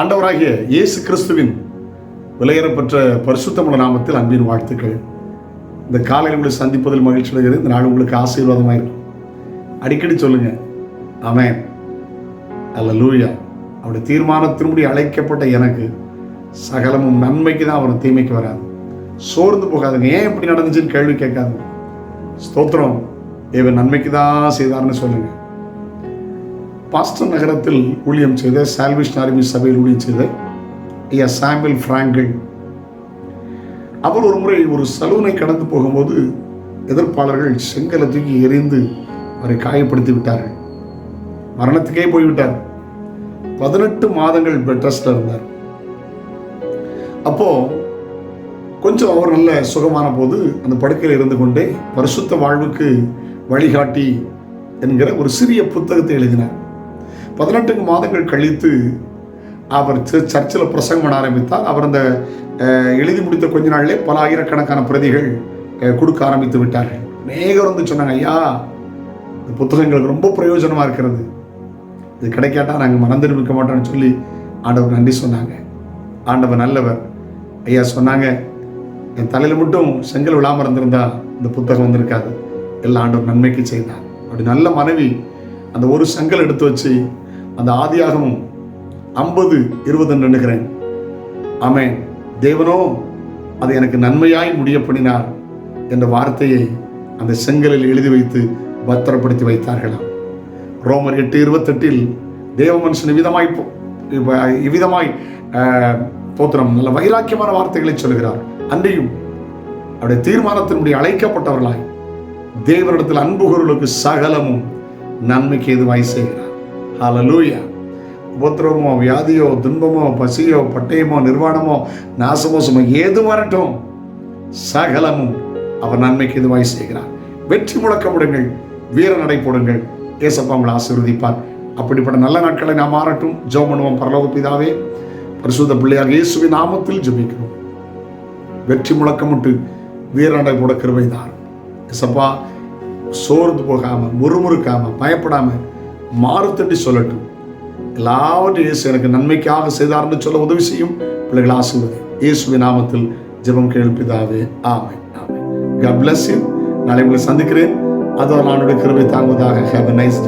ஆண்டவராகிய இயேசு கிறிஸ்துவின் விலையேறப்பெற்ற பரிசுத்தமுள்ள நாமத்தில் அன்பின் வாழ்த்துக்கள். இந்த காலையில் உங்களை சந்திப்பதில் மகிழ்ச்சி அடைகிறது இந்த நாள் உங்களுக்கு ஆசீர்வாதமாக இருக்கும். அடிக்கடி சொல்லுங்க. ஆமென். அல்ல லூயா அவருடைய தீர்மானத்தின்படி அழைக்கப்பட்ட எனக்கு சகலமும் நன்மைக்கு தான் அவர் தீமைக்கு வராது சோர்ந்து போகாதுங்க. ஏன் இப்படி நடந்துச்சுன்னு கேள்வி கேட்காது. ஸ்தோத்திரம். தேவன் நன்மைக்கு தான் செய்தார்னு சொல்லுங்கள் பாஸ்டன் நகரத்தில் ஊழியம் செய்த சால்விஷ் ஆர்மி சபையில் ஊழியம் செய்த ஐயா சாம்பிள் பிராங்கிள் அவர் ஒரு முறை ஒரு சலூனை கடந்து போகும்போது எதிர்ப்பாளர்கள் செங்கலை தூக்கி எறிந்து அவரை காயப்படுத்தி விட்டார்கள். மரணத்துக்கே போய்விட்டார். பதினெட்டு மாதங்கள் பெட் ரெஸ்ட்ல இருந்தார். அப்போ கொஞ்சம் அவர் நல்ல சுகமான போது அந்த படுக்கையில் இருந்து கொண்டே பரிசுத்த வாழ்வுக்கு வழிகாட்டி என்கிற ஒரு சிறிய புத்தகத்தை எழுதினார். பதினெட்டு மாதங்கள் கழித்து அவர் சர்ச்சில் பிரசங்கம் பண்ண ஆரம்பித்தார். அவர் அந்த எழுதி முடித்த கொஞ்ச நாளிலே பல ஆயிரக்கணக்கான பிரதிகள் கொடுக்க ஆரம்பித்து விட்டார்கள். அநேகர் வந்து சொன்னாங்க ஐயா இந்த புத்தகங்களுக்கு ரொம்ப பிரயோஜனமாக இருக்கிறது. இது கிடைக்காட்டா நாங்கள் மனம் திரும்பிக்க மாட்டோம்னு சொல்லி ஆண்டவர் நன்றி சொன்னாங்க. ஆண்டவர் நல்லவர். ஐயா சொன்னாங்க என் தலையில் மட்டும் செங்கல் விழாமல் இருந்திருந்தா இந்த புத்தகம் வந்திருக்காது. எல்லாம் ஆண்டவர் நன்மைக்கு செய்தார். அப்படி நல்ல மனைவி அந்த ஒரு செங்கல் எடுத்து வச்சு அந்த ஆதியாகமும் ஐம்பது இருபது நினைக்கிறேன் ஆமென். தேவனோ அது எனக்கு நன்மையாய் முடிய பண்ணினார் என்ற வார்த்தையை அந்த செங்கலில் எழுதி வைத்து பத்திரப்படுத்தி வைத்தார்களாம். ரோமர் எட்டு இருபத்தெட்டில் தேவ மனுஷன் விதமாய் இவ்விதமாய் தோத்திரம் நல்ல வைராக்கியமான வார்த்தைகளை சொல்கிறார் அன்றையும் அவருடைய தீர்மானத்தினுடைய அழைக்கப்பட்டவர்களாய் தேவனிடத்தில் அன்புகர்களுக்கு சகலமும் நன்மைக்கு எதுவாய் செய்கிறார். ஹலலூயா உபத்திரவமோ வியாதியோ துன்பமோ பசியோ பட்டயமோ நிர்வாணமோ நாசமோ சுமோ ஏது வரட்டும் சகலமும் அவர் நன்மைக்கு இதுவாய் செய்கிறார். வெற்றி முழக்கமிடுங்கள் வீர நடை போடுங்கள். ஏசப்பா உங்களை ஆசீர்வதிப்பார். அப்படிப்பட்ட நல்ல நாட்களை நாம் மாறட்டும். ஜோம் பண்ணுவோம் பரலோக பிதாவே. பரிசுத்த பிள்ளையாக இயேசுவின் நாமத்தில் ஜபிக்கிறோம். வெற்றி முழக்கமிட்டு வீரநடை போட கிருபைதான் ஏசப்பா சோர்ந்து போகாம முறுமுறுக்காமல் பயப்படாம மாறுத்தட்டி சொல்லட்டும். எல்லாவற்றையும் இயேசு எனக்கு நன்மைக்காக செய்தார்னு சொல்ல உதவி செய்யும் பிள்ளைகள் ஆசிர்வதி. இயேசுவின் நாமத்தில் ஜெபம் கேள்விதாவே ஆமை ஆமை God பிளஸ் யூ நாளை உங்களை சந்திக்கிறேன். அதோ நானுடைய கிருபை தாங்குவதாக. Have a nice